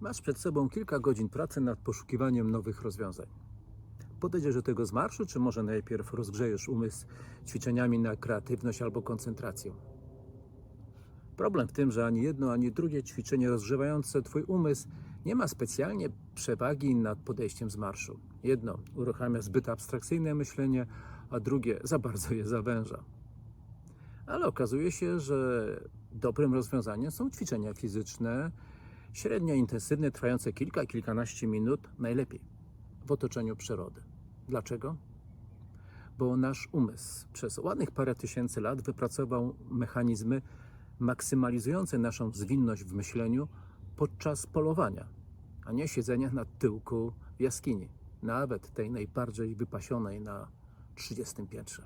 Masz przed sobą kilka godzin pracy nad poszukiwaniem nowych rozwiązań. Podejdziesz do tego z marszu, czy może najpierw rozgrzejesz umysł ćwiczeniami na kreatywność albo koncentrację? Problem w tym, że ani jedno, ani drugie ćwiczenie rozgrzewające Twój umysł nie ma specjalnie przewagi nad podejściem z marszu. Jedno uruchamia zbyt abstrakcyjne myślenie, a drugie za bardzo je zawęża. Ale okazuje się, że dobrym rozwiązaniem są ćwiczenia fizyczne, średnio intensywne, trwające kilka, kilkanaście minut, najlepiej w otoczeniu przyrody. Dlaczego? Bo nasz umysł przez ładnych parę tysięcy lat wypracował mechanizmy maksymalizujące naszą zwinność w myśleniu podczas polowania, a nie siedzenia na tyłku w jaskini, nawet tej najbardziej wypasionej na 30 piętrze.